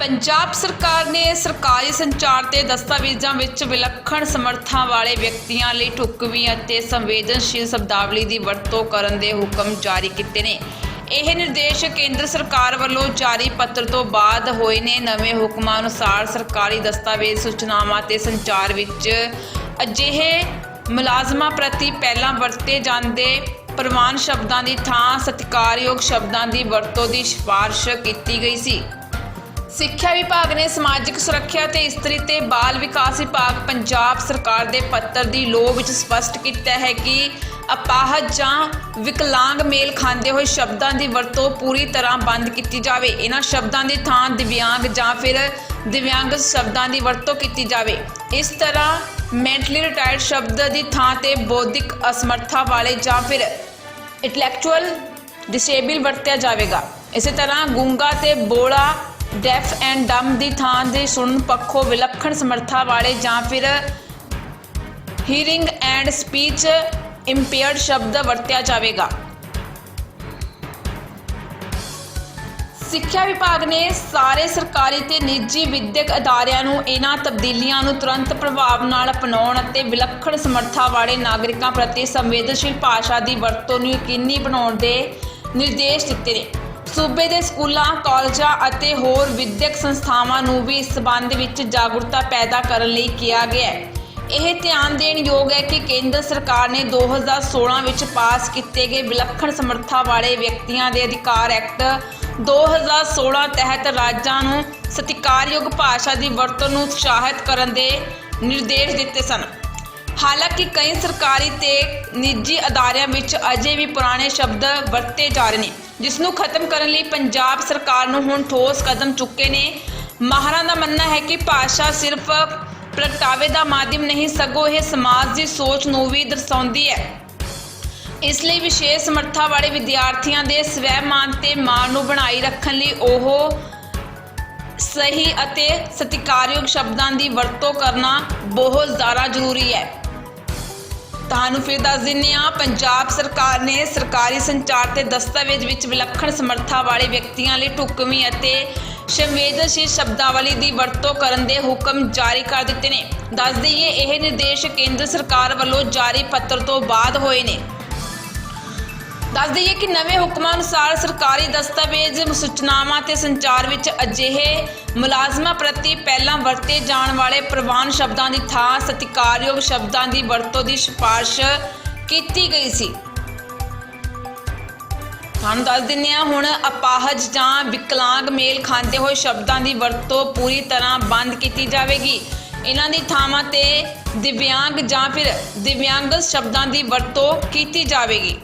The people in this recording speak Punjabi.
ਪੰਜਾਬ ਸਰਕਾਰ ਨੇ ਸਰਕਾਰੀ ਸੰਚਾਰ ਤੇ ਦਸਤਾਵੇਜ਼ਾਂ ਵਿੱਚ ਵਿਲੱਖਣ ਸਮਰੱਥਾ ਵਾਲੇ ਵਿਅਕਤੀਆਂ ਲਈ ਢੁਕਵੀਂ ਅਤੇ ਸੰਵੇਦਨਸ਼ੀਲ ਸ਼ਬਦਾਵਲੀ ਦੀ ਵਰਤੋਂ ਕਰਨ ਦੇ ਹੁਕਮ ਜਾਰੀ ਕੀਤੇ ਨੇ। ਇਹ ਨਿਰਦੇਸ਼ ਕੇਂਦਰ ਸਰਕਾਰ ਵੱਲੋਂ ਜਾਰੀ ਪੱਤਰ ਤੋਂ ਬਾਅਦ ਹੋਏ ਨੇ। ਨਵੇਂ ਹੁਕਮਾਂ ਅਨੁਸਾਰ ਸਰਕਾਰੀ ਦਸਤਾਵੇਜ਼ ਸੂਚਨਾਵਾਂ ਤੇ ਸੰਚਾਰ ਵਿੱਚ ਅਜਿਹੇ ਮੁਲਾਜ਼ਮਾਂ ਪ੍ਰਤੀ ਪਹਿਲਾਂ ਵਰਤੇ ਜਾਂਦੇ ਪ੍ਰਵਾਨ ਸ਼ਬਦਾਂ ਦੀ ਥਾਂ ਸਤਿਕਾਰਯੋਗ ਸ਼ਬਦਾਂ ਦੀ ਵਰਤੋਂ ਦੀ ਸਿਫਾਰਿਸ਼ ਕੀਤੀ ਗਈ ਸੀ। ਸਿੱਖਿਆ ਵਿਭਾਗ ਨੇ ਸਮਾਜਿਕ ਸੁਰੱਖਿਆ ਤੇ ਇਸਤਰੀ ਤੇ ਬਾਲ ਵਿਕਾਸ ਵਿਭਾਗ ਪੰਜਾਬ ਸਰਕਾਰ ਦੇ ਪੱਤਰ ਦੀ ਲੋਅ ਵਿੱਚ ਸਪਸ਼ਟ ਕੀਤਾ ਹੈ ਕਿ ਅਪਾਹਜ ਜਾਂ ਵਿਕਲਾਂਗ ਮੇਲ ਖਾਂਦੇ ਹੋਏ ਸ਼ਬਦਾਂ ਦੀ ਵਰਤੋਂ ਪੂਰੀ ਤਰ੍ਹਾਂ ਬੰਦ ਕੀਤੀ ਜਾਵੇ। ਇਹਨਾਂ ਸ਼ਬਦਾਂ ਦੀ ਥਾਂ ਦਿਵਿਆਂਗ ਜਾਂ ਫਿਰ ਦਿਵਿਆਂਗ ਸ਼ਬਦਾਂ ਦੀ ਵਰਤੋਂ ਕੀਤੀ ਜਾਵੇ। ਇਸ ਤਰ੍ਹਾਂ ਮੈਂਟਲੀ ਰਿਟਾਇਰਡ ਸ਼ਬਦ ਦੀ ਥਾਂ ਤੇ ਬੌਧਿਕ ਅਸਮਰਥਾ ਵਾਲੇ ਜਾਂ ਫਿਰ ਇੰਟੈਲੈਕਚੁਅਲ ਡਿਸੇਬਲ ਵਰਤਿਆ ਜਾਵੇਗਾ। ਇਸੇ ਤਰ੍ਹਾਂ ਗੂੰਗਾ ਤੇ ਬੋਲਾ ਡੈਫ ਐਂਡ ਡਮ ਦੀ ਥਾਂ ਦੇ ਸੁਣਨ ਪੱਖੋਂ ਵਿਲੱਖਣ ਸਮਰੱਥਾ ਵਾਲੇ ਜਾਂ ਫਿਰ ਹੀਅਰਿੰਗ ਐਂਡ ਸਪੀਚ ਇੰਪੇਅਰਡ ਸ਼ਬਦ ਵਰਤਿਆ ਜਾਵੇਗਾ। ਸਿੱਖਿਆ ਵਿਭਾਗ ਨੇ ਸਾਰੇ ਸਰਕਾਰੀ ਤੇ ਨਿੱਜੀ ਵਿਦਿਅਕ ਅਦਾਰਿਆਂ ਨੂੰ ਇਹਨਾਂ ਤਬਦੀਲੀਆਂ ਨੂੰ ਤੁਰੰਤ ਪ੍ਰਭਾਵ ਨਾਲ ਅਪਣਾਉਣ ਅਤੇ ਵਿਲੱਖਣ ਸਮਰੱਥਾ ਵਾਲੇ ਨਾਗਰਿਕਾਂ ਪ੍ਰਤੀ ਸੰਵੇਦਨਸ਼ੀਲ ਭਾਸ਼ਾ ਦੀ ਵਰਤੋਂ ਨੂੰ ਯਕੀਨੀ ਬਣਾਉਣ ਦੇ ਨਿਰਦੇਸ਼ ਦਿੱਤੇ ਨੇ। ਸੂਬੇ ਦੇ ਸਕੂਲਾਂ, ਕਾਲਜਾਂ ਅਤੇ ਹੋਰ ਵਿਦਿਅਕ ਸੰਸਥਾਵਾਂ ਨੂੰ ਵੀ ਇਸ ਸਬੰਧ ਵਿੱਚ ਜਾਗਰੂਕਤਾ ਪੈਦਾ ਕਰਨ ਲਈ ਕਿਹਾ ਗਿਆ ਹੈ। ਇਹ ਧਿਆਨ ਦੇਣ ਯੋਗ ਹੈ ਕਿ ਕੇਂਦਰ ਸਰਕਾਰ ਨੇ 2016 ਵਿੱਚ ਪਾਸ ਕੀਤੇ ਗਏ ਵਿਲੱਖਣ ਸਮਰੱਥਾ ਵਾਲੇ ਵਿਅਕਤੀਆਂ ਦੇ ਅਧਿਕਾਰ ਐਕਟ 2016 ਤਹਿਤ ਰਾਜਾਂ ਨੂੰ ਸਤਿਕਾਰਯੋਗ ਭਾਸ਼ਾ ਦੀ ਵਰਤੋਂ ਨੂੰ ਉਤਸ਼ਾਹਿਤ ਕਰਨ ਦੇ ਨਿਰਦੇਸ਼ ਦਿੱਤੇ ਸਨ। ਹਾਲਾਂਕਿ ਕਈ ਸਰਕਾਰੀ ਤੇ ਨਿੱਜੀ ਅਦਾਰਿਆਂ ਵਿੱਚ ਅਜੇ ਵੀ ਪੁਰਾਣੇ ਸ਼ਬਦ ਵਰਤੇ ਜਾ ਰਹੇ ਨੇ, ਜਿਸ ਨੂੰ ਖਤਮ ਕਰਨ ਲਈ ਪੰਜਾਬ ਸਰਕਾਰ ਨੂੰ ਹੁਣ ਠੋਸ ਕਦਮ ਚੁੱਕੇ ਨੇ। ਮਾਹਰਾਂ ਦਾ ਮੰਨਣਾ ਹੈ ਕਿ ਭਾਸ਼ਾ ਸਿਰਫ ਪ੍ਰਗਟਾਵੇ ਦਾ ਮਾਧਿਅਮ ਨਹੀਂ, ਸਗੋਂ ਇਹ ਸਮਾਜ ਦੀ ਸੋਚ ਨੂੰ ਵੀ ਦਰਸਾਉਂਦੀ ਹੈ। ਇਸ ਲਈ ਵਿਸ਼ੇਸ਼ ਸਮਰੱਥਾ ਵਾਲੇ ਵਿਦਿਆਰਥੀਆਂ ਦੇ ਸਵੈ-ਮਾਨ ਤੇ ਮਾਣ ਨੂੰ ਬਣਾਈ ਰੱਖਣ ਲਈ ਉਹ ਸਹੀ ਅਤੇ ਸਤਿਕਾਰਯੋਗ ਸ਼ਬਦਾਂ ਦੀ ਵਰਤੋਂ ਕਰਨਾ ਬਹੁਤ ਜ਼ਿਆਦਾ ਜ਼ਰੂਰੀ ਹੈ। ਤੁਹਾਨੂੰ ਫਿਰ ਦੱਸ ਦਿੰਨੇ ਆ ਪੰਜਾਬ ਸਰਕਾਰ ਨੇ ਸਰਕਾਰੀ ਸੰਚਾਰ ਤੇ ਦਸਤਾਵੇਜ਼ ਵਿੱਚ ਵਿਲੱਖਣ ਸਮਰੱਥਾ ਵਾਲੇ ਵਿਅਕਤੀਆਂ ਲਈ ਢੁਕਵੀਂ ਅਤੇ ਸੰਵੇਦਨਸ਼ੀਲ ਸ਼ਬਦਾਵਲੀ ਦੀ ਵਰਤੋਂ ਕਰਨ ਦੇ ਹੁਕਮ ਜਾਰੀ ਕਰ ਦਿੱਤੇ ਨੇ। ਦੱਸ ਦਈਏ, ਇਹ ਨਿਰਦੇਸ਼ ਕੇਂਦਰ ਸਰਕਾਰ ਵੱਲੋਂ ਜਾਰੀ ਪੱਤਰ ਤੋਂ ਬਾਅਦ ਹੋਏ ਨੇ। ਦੱਸ ਦਈਏ ਕਿ ਨਵੇਂ ਹੁਕਮਾਂ ਅਨੁਸਾਰ ਸਰਕਾਰੀ ਦਸਤਾਵੇਜ਼, ਸੂਚਨਾਵਾਂ ਤੇ ਸੰਚਾਰ ਵਿੱਚ ਅਜਿਹੇ ਮੁਲਾਜ਼ਮਾਂ ਪ੍ਰਤੀ ਪਹਿਲਾਂ ਵਰਤੇ ਜਾਣ ਵਾਲੇ ਪ੍ਰਵਾਨ ਸ਼ਬਦਾਂ ਦੀ ਥਾਂ, ਸਤਿਕਾਰਯੋਗ ਸ਼ਬਦਾਂ ਦੀ ਵਰਤੋਂ ਦੀ ਸਿਫਾਰਿਸ਼ ਕੀਤੀ ਗਈ ਸੀ। ਤੁਹਾਨੂੰ ਦੱਸ ਦਿੰਦੇ ਹਾਂ, ਹੁਣ ਅਪਾਹਜ ਜਾਂ ਵਿਕਲਾਂਗ ਮੇਲ ਖਾਂਦੇ ਹੋਏ ਸ਼ਬਦਾਂ ਦੀ ਵਰਤੋਂ ਪੂਰੀ ਤਰ੍ਹਾਂ ਬੰਦ ਕੀਤੀ ਜਾਵੇਗੀ। ਇਹਨਾਂ ਦੀ ਥਾਵਾਂ ਤੇ ਦਿਵਿਆਂਗ ਜਾਂ ਫਿਰ ਦਿਵਿਆਂਗ ਸ਼ਬਦਾਂ ਦੀ ਵਰਤੋਂ ਕੀਤੀ ਜਾਵੇਗੀ।